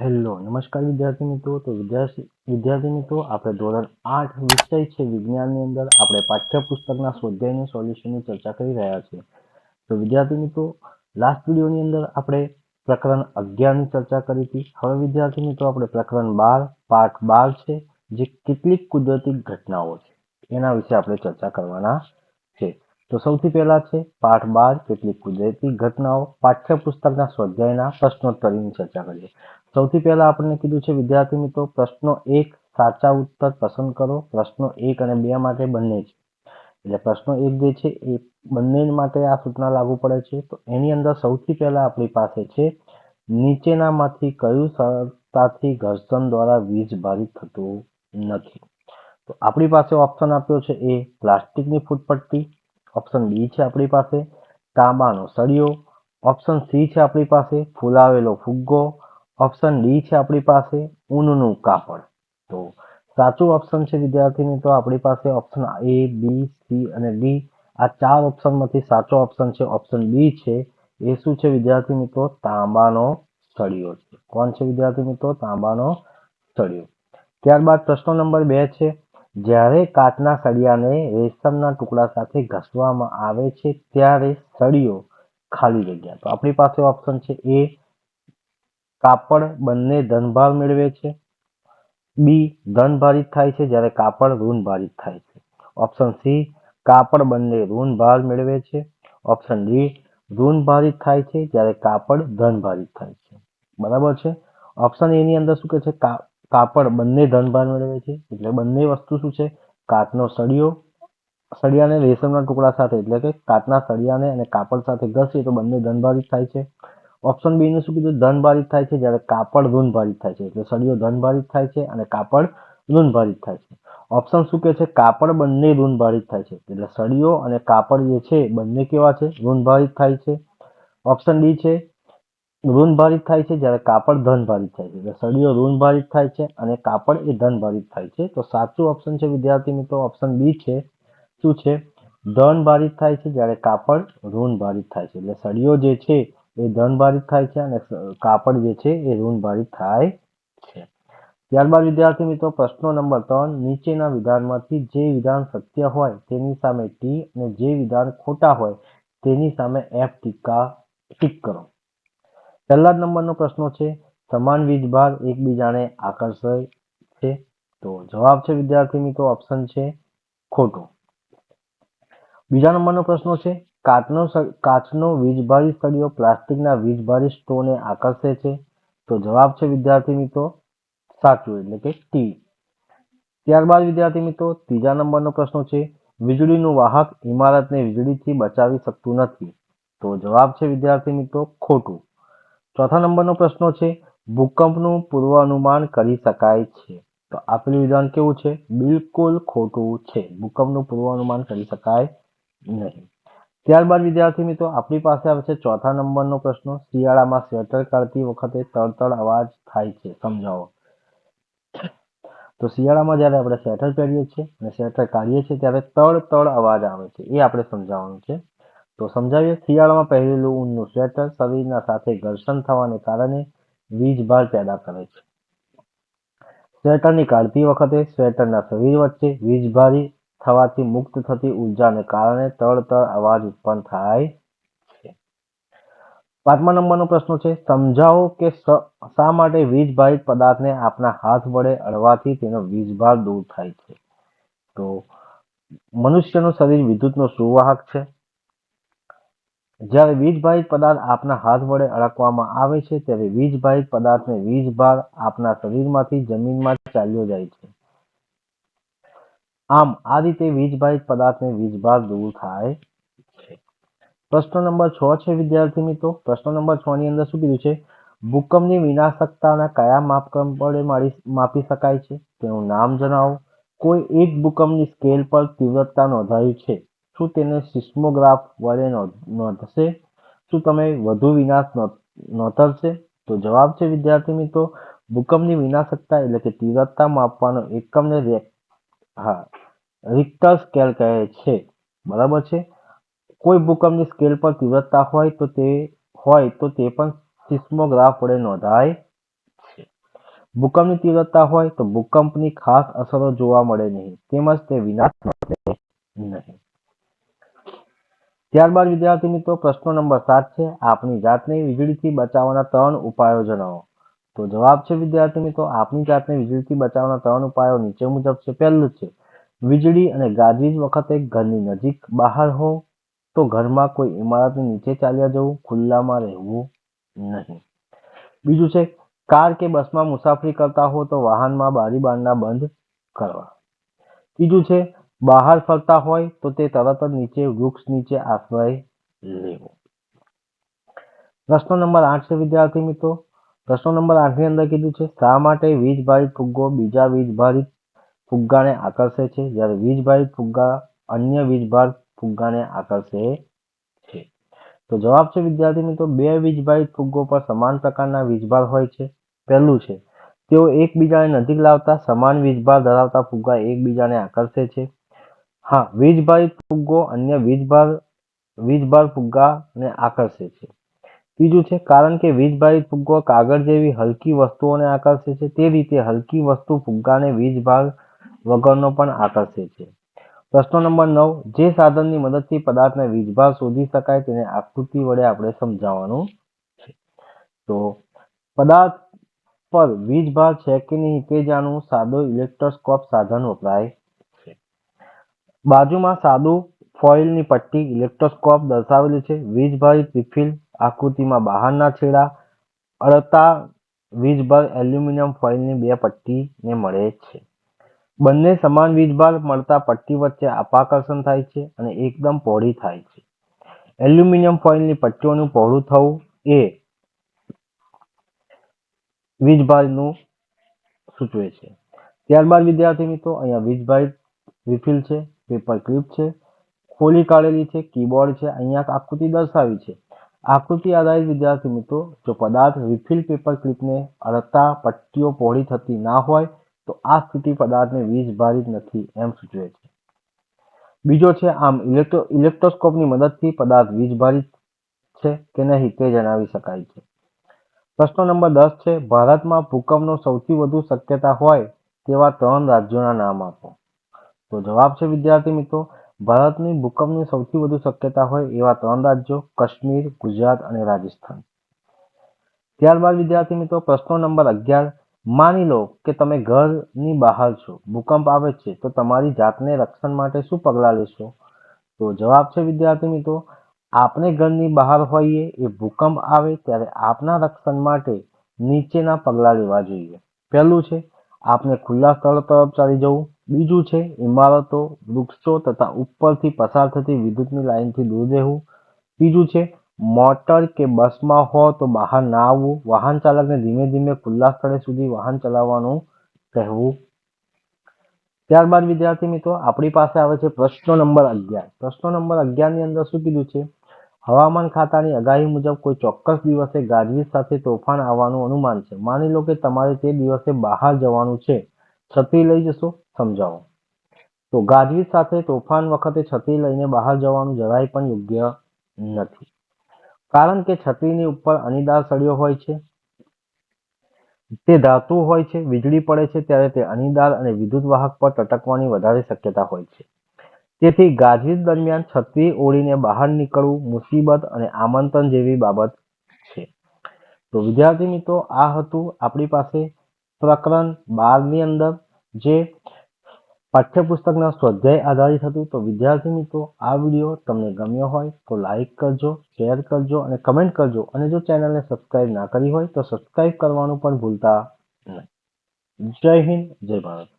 Hello, નમસ્કાર વિદ્યાર્થી મિત્રો. તો વિદ્યાર્થી મિત્રો, આપણે ધોરણ આઠ વિષય છે વિજ્ઞાનની અંદર. આપણે પાઠ્યપુસ્તકના સ્વાધ્યાયની સોલ્યુશનની ચર્ચા કરી રહ્યા છીએ. તો વિદ્યાર્થી મિત્રો લાસ્ટ વિડીયોની અંદર આપણે પ્રકરણ અગિયારની ચર્ચા કરી હતી. હવે વિદ્યાર્થી મિત્રો, આપણે પ્રકરણ બાર, પાઠ બાર છે, જે કેટલીક કુદરતી ઘટનાઓ છે. એના વિશે આપણે ચર્ચા કરવાના છે. તો સૌથી પહેલા છે, પાઠ બાર, કેટલીક કુદરતી ઘટનાઓ. પાઠ્યપુસ્તકના સ્વાધ્યાયના પ્રશ્નોત્તરીની ચર્ચા કરીએ. સૌથી પહેલા આપણને કીધું છે, વિદ્યાર્થી મિત્રો, પ્રશ્નો એક સાચા ઉત્તર પસંદ કરો. પ્રશ્નો એક અને બે માટે બંને છે. એટલે પ્રશ્નો એક જે છે, એ બંને માટે આ સૂચના લાગુ પડે છે. તો એની અંદર સૌથી પહેલા આપણી પાસે છે, નીચેનામાંથી કયું સરળતાથી ઘર્ષણ દ્વારા વીજ ભારિત થતું નથી? તો આપણી પાસે ઓપ્શન આપ્યો છે, એ પ્લાસ્ટિકની ફૂટપટ્ટી. ઓપ્શન બી છે આપણી પાસે, તાંબાનો સળિયો. ઓપ્શન સી છે આપણી પાસે, ફૂલાવેલો ફુગ્ગો. ઓપ્શન ડી છે આપણી પાસે ઊનનું કાપડ. તો સાચું ઓપ્શન છે વિદ્યાર્થી મિત્રો આપણી પાસે ઓપ્શન એ બી સી અને ડી આ ચાર ઓપ્શનમાંથી સાચો ઓપ્શન છે. ઓપ્શન બી છે એ શું છે વિદ્યાર્થી મિત્રો? તાંબાનો સળિયો છે. કોણ છે વિદ્યાર્થી મિત્રો? તાંબાનો સળિયો. ત્યારબાદ પ્રશ્ન નંબર બે છે, જ્યારે કાચના સળિયાને રેશમના ટુકડા સાથે ઘસવામાં આવે છે, ત્યારે સળિયો ખાલી જગ્યા. તો આપણી પાસે ઓપ્શન છે એ કાપડ બંને ધનભાર મેળવે છે. બી, ધન ભારિત થાય છે જ્યારે કાપડ ઋણ ભારિત થાય છે. ઓપ્શન સી, કાપડ બંને ઋણ ભાર મેળવે છે. ઓપ્શન ડી, ઋણ ભારિત થાય છે જ્યારે કાપડ ધન ભારિત થાય છે. બરાબર છે? ઓપ્શન એની અંદર શું કહે છે? કાપડ બંને ધન ભાર મેળવે છે. એટલે બંને વસ્તુ શું છે? કાચનો સળિયો, સળિયાને રેશમના ટુકડા સાથે, એટલે કે કાચના સળિયાને અને કાપડ સાથે ઘસીએ તો બંને ધન ભારિત થાય છે. ઓપ્શન બી ને શું કીધું? ધન ભારિત થાય છે જ્યારે કાપડ ઋણ ભારિત થાય છે. એટલે સળિયો ધન ભારિત થાય છે અને કાપડ ઋણ ભારિત થાય છે. ઓપ્શન શું કહે છે? કાપડ બંને ઋણ ભારિત થાય છે. એટલે સળિયો અને કાપડ જે છે, બંને કેવા છે? ઋણ ભારિત થાય છે. ઓપ્શન ડી છે ઋણ ભારિત થાય છે જ્યારે કાપડ ધન ભારિત થાય છે. એટલે સળિયો ઋણ ભારિત થાય છે અને કાપડ એ ધન ભારિત થાય છે. તો સાચું ઓપ્શન છે વિદ્યાર્થી મિત્રો? ઓપ્શન બી છે. શું છે? ધન ભારિત થાય છે જ્યારે કાપડ ઋણ ભારિત થાય છે. એટલે સળિયો જે છે એ ધન ભારિત થાય છે અને કાપડ જે છે એ ઋણ ભારિત થાય છે. ત્યારબાદ વિદ્યાર્થી મિત્રો, પ્રશ્નો નંબર ત્રણ, નીચેના વિધાનમાંથી જે વિધાન સત્ય હોય તેની સામે ટી અને જે વિધાન ખોટા હોય તેની સામે એફ ટીકા, ટીક કરો. પહેલા જ નંબરનો પ્રશ્ન છે, સમાન વીજભાર એકબીજાને આકર્ષે છે? તો જવાબ છે વિદ્યાર્થી મિત્રો, ઓપ્શન છે ખોટો. બીજા નંબરનો પ્રશ્ન છે કાચનો કાચનો વીજભારી સળિયો પ્લાસ્ટિકના વીજભારી સ્ટોને આકર્ષે છે. તો જવાબ છે, વિદ્યાર્થી મિત્રો, સાચું, એટલે કે ટી. ત્યારબાદ, વિદ્યાર્થી મિત્રો, ત્રીજા નંબરનો પ્રશ્ન છે, વીજળીનું વાહક ઇમારતને વીજળીથી બચાવી શકતું નથી. તો જવાબ છે, વિદ્યાર્થી મિત્રો, ખોટું. ચોથા નંબરનો પ્રશ્ન છે, ભૂકંપનું પૂર્વાનુમાન કરી શકાય છે. તો આપેલું વિધાન કેવું છે? બિલકુલ ખોટું છે. ભૂકંપનું પૂર્વાનુમાન કરી શકાય નહીં. ત્યારબાદ વિદ્યાર્થી મિત્રો, આપણી પાસે આવે છે ચોથા નંબરનો પ્રશ્ન. શિયાળામાં સ્વેટર કાઢતી વખતે તળતળ અવાજ થાય છે, સમજાવો. તો શિયાળામાં જ્યારે આપણે સ્વેટર પહેરીએ છીએ અને સ્વેટર કાઢીએ છીએ ત્યારે તળ તળ અવાજ આવે છે, એ આપણે સમજાવવાનું છે. તો સમજાવીએ, શિયાળામાં પહેરેલું ઊનનું સ્વેટર શરીરના સાથે ઘર્ષણ થવાને કારણે વીજભાર પેદા કરે છે. સ્વેટરની કાઢતી વખતે સ્વેટરના શરીર વચ્ચે વીજભારી થવાથી મુક્ત થતી ઉર્જાને કારણે તળતળ અવાજ ઉત્પન્ન થાય છે. પાંચમા નંબરનો પ્રશ્ન છે, સમજાવો કે શા માટે વીજભારિત પદાર્થને આપના હાથ વડે અડવાથી તેનો વીજભાર દૂર થાય છે? તો મનુષ્યનું શરીર વિદ્યુતનો સુવાહક છે. જ્યારે વીજભારિત પદાર્થ આપના હાથ વડે અડકવામાં આવે છે, ત્યારે વીજભારિત પદાર્થને વીજભાર આપના શરીરમાંથી જમીનમાં ચાલ્યો જાય છે. આમ, આ રીતે વીજભારિત પદાર્થને વીજભાર દૂર થાય છે. પ્રશ્ન નંબર છ છે, વિદ્યાર્થી મિત્રો. પ્રશ્ન નંબર છ ની અંદર શું કીધું છે? ભૂકંપની વિનાશકતાના કયા માપક્રમ વડે માપી શકાય છે? તેનું નામ જણાવો. કોઈ એક ભૂકંપની સ્કેલ પર તીવ્રતા નોંધાયું છે. શું તેને સિસ્મોગ્રાફ વડે નોંધશે? શું તમે વધુ વિનાશ નોંધશે તો જવાબ છે, વિદ્યાર્થી મિત્રો, ભૂકંપની વિનાશકતા એટલે કે તીવ્રતા માપવાનો એકમને હા રિક્ટર સ્કેલ કહે છે, બરાબર છે? કોઈ ભૂકંપની સ્કેલ પર તીવ્રતા હોય તો તે, હોય તો તે પણ સિસ્મોગ્રાફ વડે નોંધાય છે. ભૂકંપની તીવ્રતા હોય તો ભૂકંપની ખાસ અસરો જોવા મળે નહીં, તેમજ તે વિનાશ નહીં. ત્યારબાદ વિદ્યાર્થી મિત્રો, પ્રશ્નો નંબર સાત છે, આપની જાતને વીજળીથી બચાવવાના ત્રણ ઉપાયો જણાવો. તો જવાબ છે વિદ્યાર્થી મિત્રો, આપની જાતને વીજળીથી બચાવવાના ત્રણ ઉપાયો નીચે મુજબ છે. પહેલું છે, વીજળી અને ગાજવીજ વખતે ઘરની નજીક બહાર હો, તો ઘરમાં કોઈ ઇમારતની નીચે ચાલ્યા જવું, ખુલ્લામાં રહેવું નહીં. બીજું છે, કાર કે બસમાં મુસાફરી કરતા હો, તો વાહનમાં બારી બારણા બંધ કરવા. ત્રીજું છે, બહાર ફરતા હોય, તો તે તરત જ નીચે વૃક્ષ નીચે આશ્રય લેવો. પ્રશ્ન નંબર આઠ છે, વિદ્યાર્થી મિત્રો પ્રશ્ન નંબર આઠની અંદર કીધું છે, શા માટે વીજભારિત ફુગ્ગો બીજા વીજભારિત ફુગ્ગાને આકર્ષે છે, જ્યારે વીજભારિત ફુગ્ગા અન્ય વીજભાર ફુગ્ગાને આકર્ષે છે? તો જવાબ છે, વિદ્યાર્થી મિત્રો, બે વીજભારિત ફુગ્ગો પર સમાન પ્રકારના વીજભાર હોય છે. પહેલું છે, તેઓ એકબીજાને નજીક લાવતા સમાન વીજભાર ધરાવતા ફુગ્ગા એકબીજાને આકર્ષે છે. હા વીજભારિત ફુગ્ગો અન્ય વીજભાર વીજભાર ફુગ્ગાને આકર્ષે છે. ત્રીજું છે, કારણ કે વીજભારિત ફુગ્ગો કાગળ જેવી હલકી વસ્તુઓને આકર્ષે છે, તે રીતે હલકી વસ્તુ ફુગ્ગાને વીજભાર વગરનો પણ આકર્ષે છે. પ્રશ્ન નંબર નવ, જે સાધનની મદદથી પદાર્થને વીજભાર શોધી શકાય તેને આકૃતિ વડે આપણે સમજાવવાનું છે. તો પદાર્થ પર વીજભાર છે કે નહીં તે જાણવું સાદો ઇલેક્ટ્રોસ્કોપ સાધન વપરાય છે. બાજુમાં સાદું ફોઇલની પટ્ટી ઇલેક્ટ્રોસ્કોપ દર્શાવેલી છે વીજભારિત રિફિલ આકૃતિમાં બહારના છેડા અડતા વીજભાર એલ્યુમિનિયમ ફોઇલની બે પટ્ટીને મળે છે. બંને સમાન વીજભાર મળતા પટ્ટી વચ્ચે અપાકર્ષણ થાય છે અને એકદમ પહોળી થાય છે. એલ્યુમિનિયમ ફોઇલની પટ્ટીઓનું પહોળું થવું એ વીજભારનું સૂચવે છે. ત્યારબાદ, વિદ્યાર્થી મિત્રો, અહીંયા વીજભાર રિફિલ છે, પેપર ક્લિપ છે, ખોલી કાઢેલી છે, કીબોર્ડ છે, અહીંયા આકૃતિ દર્શાવી છે. આકૃતિ આધારિત વિદ્યાર્થી મિત્રો, જો પદાર્થ રિફિલ પેપર ક્લિપને અડતા પટ્ટીઓ પહોળી થતી ના હોય, તો આ સ્થિતિ પદાર્થને વીજભારિત નથી એમ સૂચવે છે. બીજો છે, આમ ઇલેક્ટ્રો ઇલેક્ટ્રોસ્કોપની મદદથી પદાર્થ વીજભારિત છે કે નહીં તે જણાવી શકાય છે. પ્રશ્ન નંબર દસ છે, ભારતમાં ભૂકંપનો સૌથી વધુ શક્યતા હોય તેવા ત્રણ રાજ્યોના નામ આપો. તો જવાબ છે વિદ્યાર્થી મિત્રો ભારતની ભૂકંપની સૌથી વધુ શક્યતા હોય એવા ત્રણ રાજ્યો, કાશ્મીર, ગુજરાત અને રાજસ્થાન. ત્યારબાદ, વિદ્યાર્થી મિત્રો, પ્રશ્નો નંબર અગિયાર. માની લો કે તમે ઘરની બહાર છો, ભૂકંપ આવે છે, તો તમારી જાતને રક્ષણ માટે શું પગલાં લેશો? તો જવાબ છે, વિદ્યાર્થી મિત્રો આપણે ઘરની બહાર હોઈએ, એ ભૂકંપ આવે ત્યારે આપના રક્ષણ માટે નીચેના પગલાં લેવા જોઈએ. પહેલું છે, આપને ખુલ્લા સ્થળ તરફ ચાલી જવું. બીજું છે, ઇમારતો, વૃક્ષો તથા ઉપરથી પસાર થતી વિદ્યુતની લાઇનથી દૂર રહેવું. ત્રીજું છે, મોટર કે બસમાં હો તો બહાર ના આવવું. વાહન ચાલકને ધીમે ધીમે ખુલ્લા સ્થળે સુધી વાહન ચલાવવાનું કહેવું. ત્યારબાદ વિદ્યાર્થી મિત્રો, આપણી પાસે આવે છે પ્રશ્ન નંબર અગિયાર. પ્રશ્ન નંબર અગિયારની અંદર શું કીધું છે? હવામાન ખાતાની આગાહી મુજબ કોઈ ચોક્કસ દિવસે ગાજવીજ સાથે તોફાન આવવાનું અનુમાન છે. માની લો કે તમારે તે દિવસે બહાર જવાનું છે. છત્રી લઈ જશો. સમજાવો. તો ગાજવીજ સાથે તોફાન વખતે છત્રી લઈને બહાર જવાનું જરાય પણ યોગ્ય નથી. કારણ કે છત્રીની ઉપર અણીદાર સળિયો હોય છે. તે ધાતુ હોય છે, વીજળી પડે છે ત્યારે તે અણીદાર અને વિદ્યુત વાહક પર ટટકવાની વધારે શક્યતા હોય છે. તેથી ગાજવીજ દરમિયાન છત્રી ઓળીને બહાર નીકળવું મુસીબત અને આમંત્રણ જેવી બાબત છે. તો વિદ્યાર્થી મિત્રો, આ હતું આપણી પાસે પ્રકરણ બારની અંદર જે પાઠ્યપુસ્તકના સ્વાધ્યાય આધારિત હતું. તો વિદ્યાર્થી મિત્રો, આ વીડિયો તમને ગમ્યો હોય તો લાઈક કરજો શેર કરજો અને કમેન્ટ કરજો. અને જો ચેનલને સબસ્ક્રાઇબ ના કરી હોય તો સબસ્ક્રાઇબ કરવાનું પણ ભૂલતા નહીં. જય હિન્દ, જય ભારત.